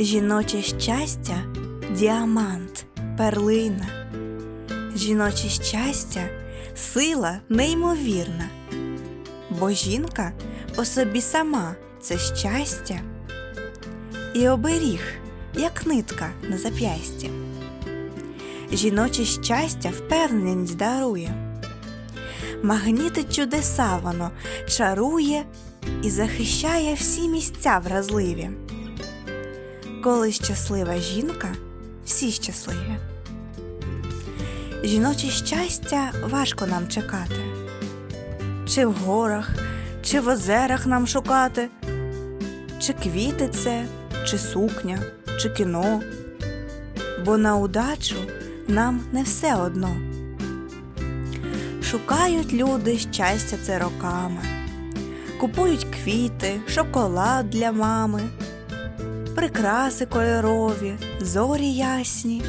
Жіноче щастя діамант, перлина. Жіноче щастя сила неймовірна. Бо жінка по собі сама це щастя і оберіг, як нитка на зап'ясті. Жіноче щастя впевненість дарує. Магнітить чудеса воно, чарує і захищає всі місця вразливі. Коли щаслива жінка, всі щасливі. Жіноче щастя важко нам чекати. Чи в горах, чи в озерах нам шукати, чи квіти це, чи сукня, чи кіно. Бо на удачу нам не все одно. Шукають люди щастя це роками, купують квіти, шоколад для мами, прикраси кольорові, зорі ясні.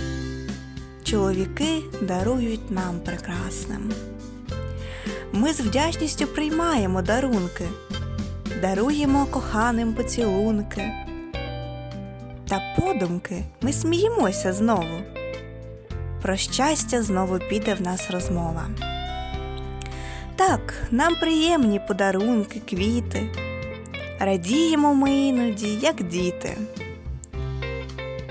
Чоловіки дарують нам прекрасним. Ми з вдячністю приймаємо дарунки, даруємо коханим поцілунки. Та подумки ми сміємося знову. Про щастя знову піде в нас розмова. Так, нам приємні подарунки, квіти. Радіємо ми іноді, як діти.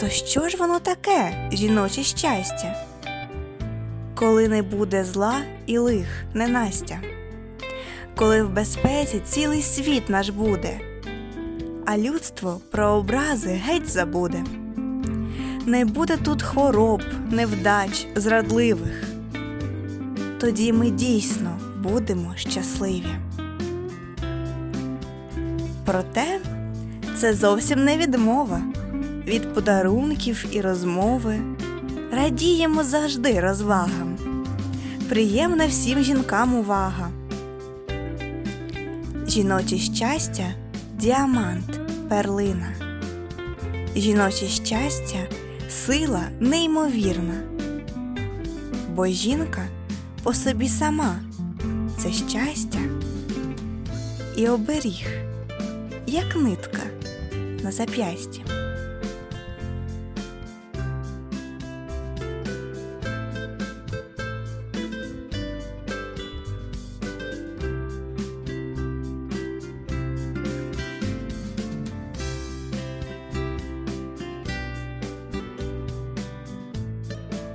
То що ж воно таке, жіноче щастя? Коли не буде зла і лих, ненастя, коли в безпеці цілий світ наш буде, а людство про образи геть забуде. Не буде тут хвороб, невдач, зрадливих. Тоді ми дійсно будемо щасливі. Проте це зовсім не відмова від подарунків і розмови. Радіємо завжди розвагам. Приємна всім жінкам увага. Жіноче щастя діамант, перлина. Жіноче щастя сила неймовірна. Бо жінка по собі сама це щастя і оберіг, як нитка на зап'ясті.